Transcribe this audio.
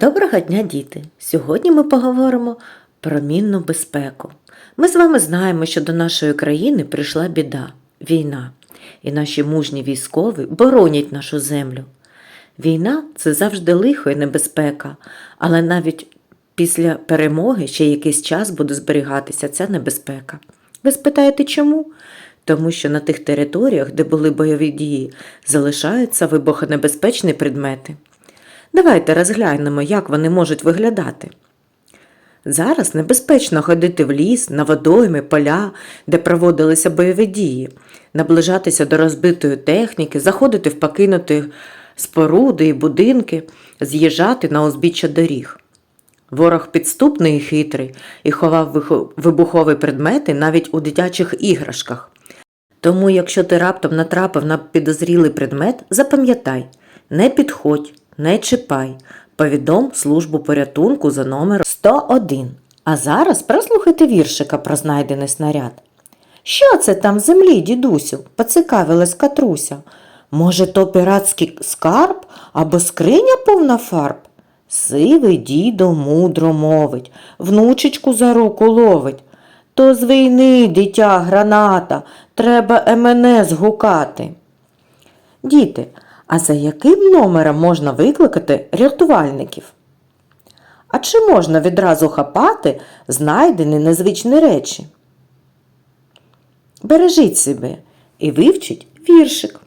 Доброго дня, діти! Сьогодні ми поговоримо про мінну безпеку. Ми з вами знаємо, що до нашої країни прийшла біда війна, і наші мужні військові боронять нашу землю. Війна це завжди лихо і небезпека, але навіть після перемоги ще якийсь час буде зберігатися ця небезпека. Ви спитаєте чому? Тому що на тих територіях, де були бойові дії, залишаються вибухонебезпечні предмети. Давайте розглянемо, як вони можуть виглядати. Зараз небезпечно ходити в ліс, на водойми, поля, де проводилися бойові дії, наближатися до розбитої техніки, заходити в покинуті споруди і будинки, з'їжджати на узбіччя доріг. Ворог підступний і хитрий і ховав вибухові предмети навіть у дитячих іграшках. Тому, якщо ти раптом натрапив на підозрілий предмет, запам'ятай, не підходь, не чіпай, повідом службу порятунку за номером 101. А зараз прослухайте віршика про знайдений снаряд. Що це там в землі, дідусю? поцікавилась Катруся. Може, то піратський скарб або скриня повна фарб? Сивий дідо мудро мовить, внучечку за руку ловить. То з війни, дитя граната, треба мене згукати. Діти, а за яким номером можна викликати рятувальників? А чи можна відразу хапати знайдені незвичні речі? Бережіть себе і вивчіть віршик.